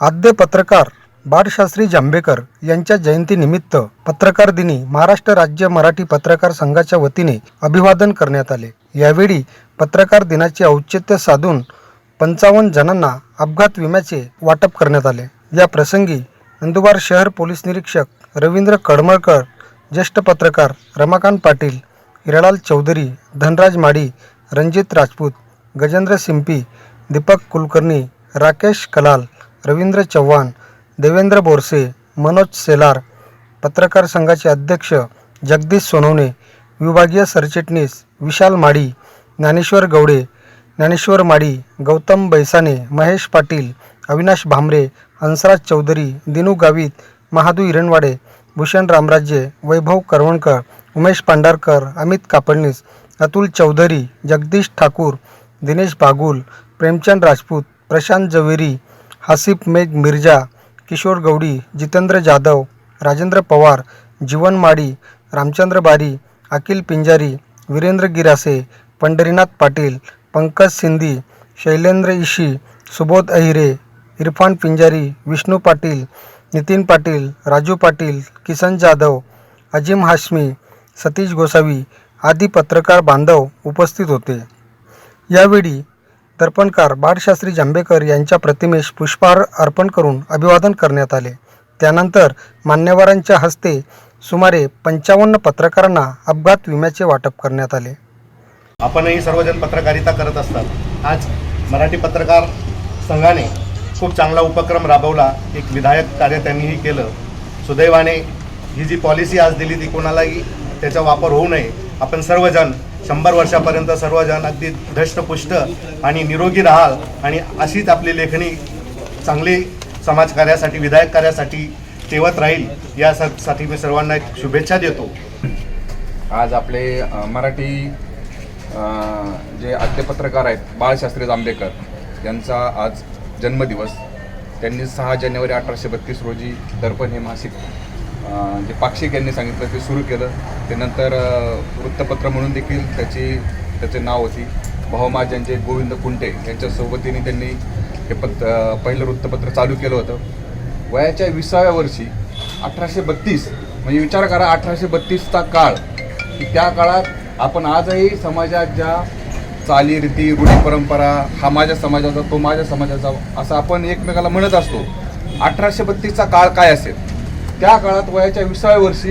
आद्य पत्रकार बाळशास्त्री जांभेकर यांच्या जयंतीनिमित्त पत्रकार दिनी महाराष्ट्र राज्य मराठी पत्रकार संघाच्या वतीने अभिवादन करण्यात आले. यावेळी पत्रकार दिनाचे औचित्य साधून पंचावन्न जणांना अपघात विम्याचे वाटप करण्यात आले. या प्रसंगी नंदुरबार शहर पोलीस निरीक्षक रवींद्र कडमळकर ज्येष्ठ पत्रकार रमाकांत पाटील हिरालाल चौधरी धनराज माडी रणजित राजपूत गजेंद्र सिंपी दीपक कुलकर्णी राकेश कलाल रवींद्र चव्हाण देवेंद्र बोरसे मनोज सेलार पत्रकार संघाचे अध्यक्ष जगदीश सोनवणे विभागीय सरचिटणीस विशाल माडी ज्ञानेश्वर गवडे ज्ञानेश्वर माडी गौतम बैसाने महेश पाटील अविनाश भामरे हंसराज चौधरी दिनू गावित महादू हिरणवाडे भूषण रामराज्ये वैभव करवणकर उमेश पांढारकर अमित कापडणीस अतुल चौधरी जगदीश ठाकूर दिनेश बागुल प्रेमचंद राजपूत प्रशांत जवेरी आसिफ मेघ मिर्जा किशोर गौडी जितेंद्र जाधव राजेंद्र पवार जीवन माडी रामचंद्र बारी अखिल पिंजारी वीरेंद्र गिरासे पंढरीनाथ पाटील पंकज सिंधी शैलेंद्र इशी सुबोध अहिरे इरफान पिंजारी विष्णू पाटील नितीन पाटील राजू पाटील किसन जाधव अजिम हाशमी सतीश गोसावी आदी पत्रकार बांधव उपस्थित होते. यावेळी दर्पणकार बाळशास्त्री जांभेकर यांच्या प्रतिमेस पुष्पहार अर्पण करून अभिवादन करण्यात आले. त्यानंतर मान्यवरांच्या हस्ते सुमारे पंचावन्न पत्रकारांना अपघात विम्याचे वाटप करण्यात आले. आपणही सर्वजण पत्रकारिता करत असतात. आज मराठी पत्रकार संघाने खूप चांगला उपक्रम राबवला. एक विधायक कार्य त्यांनीही केलं. सुदैवाने ही जी पॉलिसी आज दिली ती कोणालाही त्याचा वापर होऊ नये. आपण सर्वजण शंभर वर्षापर्यंत सर्वजण अगदी धष्टपुष्ट आणि निरोगी राहाल आणि अशीच आपली लेखणी चांगली समाजकार्यासाठी विधायक कार्यासाठी ठेवत राहील यासाठी मी सर्वांना एक शुभेच्छा देतो. आज आपले मराठी जे आद्य पत्रकार आहेत बाळशास्त्री जांभेकर यांचा आज जन्मदिवस. त्यांनी सहा जानेवारी अठराशे बत्तीस रोजी दर्पण हे मासिक जे पाक्षिक यांनी सांगितलं ते सुरू केलं. ते नंतर वृत्तपत्र म्हणून देखील त्याची त्याचे नाव होती. भाऊमाज यांचे गोविंद कुंटे यांच्या सोबतीने त्यांनी हे पत पहिलं वृत्तपत्र चालू केलं होतं. वयाच्या विसाव्या वर्षी अठराशे बत्तीस म्हणजे विचार करा अठराशे बत्तीसचा काळ. की त्या काळात आपण आजही समाजात ज्या चालीरीती रूढी परंपरा हा माझ्या समाजाचा तो माझ्या समाजाचा असं आपण एकमेकाला म्हणत असतो. अठराशे बत्तीसचा काळ काय असेल? त्या काळात वयाच्या विसाव्या वर्षी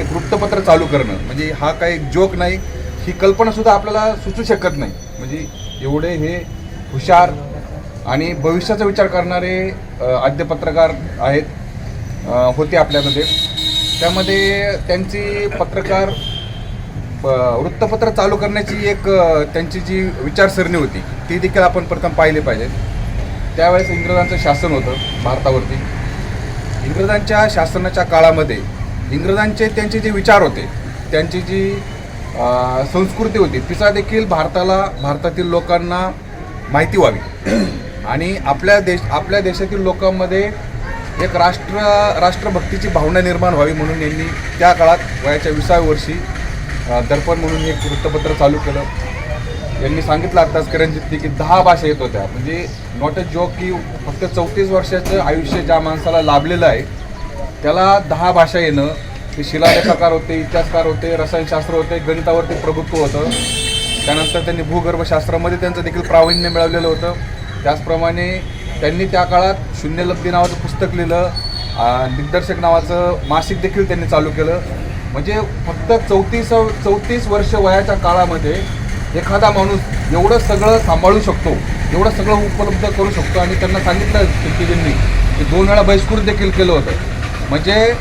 एक वृत्तपत्र चालू करणं म्हणजे हा काही जोक नाही ही कल्पनासुद्धा आपल्याला सुचू शकत नाही. म्हणजे एवढे हे हुशार आणि भविष्याचा विचार करणारे आद्य पत्रकार आहेत होते आपल्यामध्ये. त्यामध्ये त्यांची पत्रकार ब- वृत्तपत्र चालू करण्याची एक त्यांची जी विचारसरणी होती ती देखील आपण प्रथम पाहिली पाहिजे. त्यावेळेस इंग्रजांचं शासन होतं भारतावरती. इंग्रजांच्या शासनाच्या काळामध्ये इंग्रजांचे त्यांचे जे विचार होते त्यांची जी संस्कृती होती तिचा देखील भारताला भारतातील लोकांना माहिती व्हावी. आणि आपल्या देश आपल्या देशातील लोकांमध्ये एक राष्ट्र राष्ट्रभक्तीची भावना निर्माण व्हावी म्हणून यांनी त्या काळात वयाच्या विसाव्या वर्षी दर्पण म्हणून एक वृत्तपत्र चालू केलं. यांनी सांगितलं आत्ताच किरणजितनी की दहा भाषा येत होत्या. म्हणजे नॉट अ जोक की फक्त चौतीस वर्षाचं आयुष्य ज्या माणसाला लाभलेलं आहे त्याला दहा भाषा येणं ते शिलालेखाकार होते इतिहासकार होते रसायनशास्त्र होते गणितावरती प्रभुत्व होतं. त्यानंतर त्यांनी भूगर्भशास्त्रामध्ये त्यांचं देखील प्रावीण्य मिळवलेलं होतं. त्याचप्रमाणे त्यांनी त्या काळात शून्यलब्धी नावाचं पुस्तक लिहिलं दिग्दर्शक नावाचं मासिक देखील त्यांनी चालू केलं. म्हणजे फक्त चौतीस चौतीस वर्ष वयाच्या काळामध्ये एखादा माणूस एवढं सगळं सांभाळू शकतो एवढं सगळं उपलब्ध करू शकतो आणि त्यांना सांगितलं कीर्तिजींनी की दोन वेळा बहिष्कृत देखील केलं होतं. म्हणजे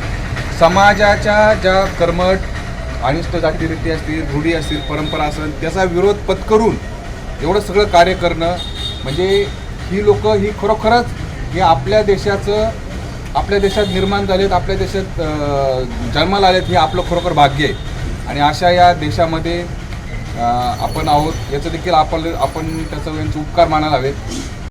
समाजाच्या ज्या कर्मट अनिष्ट जातीरीती असतील रूढी असतील परंपरा असेल त्याचा विरोध पत्करून एवढं सगळं कार्य करणं म्हणजे ही लोक ही खरोखरच हे आपल्या देशाचं आपल्या देशात निर्माण झालेत आपल्या देशात जन्माला आलेत हे आपलं खरोखर भाग्य आहे. आणि अशा या देशामध्ये आपण आहोत याचं देखील आपण आपण त्याचं यांचे उपकार मानायला हवेत.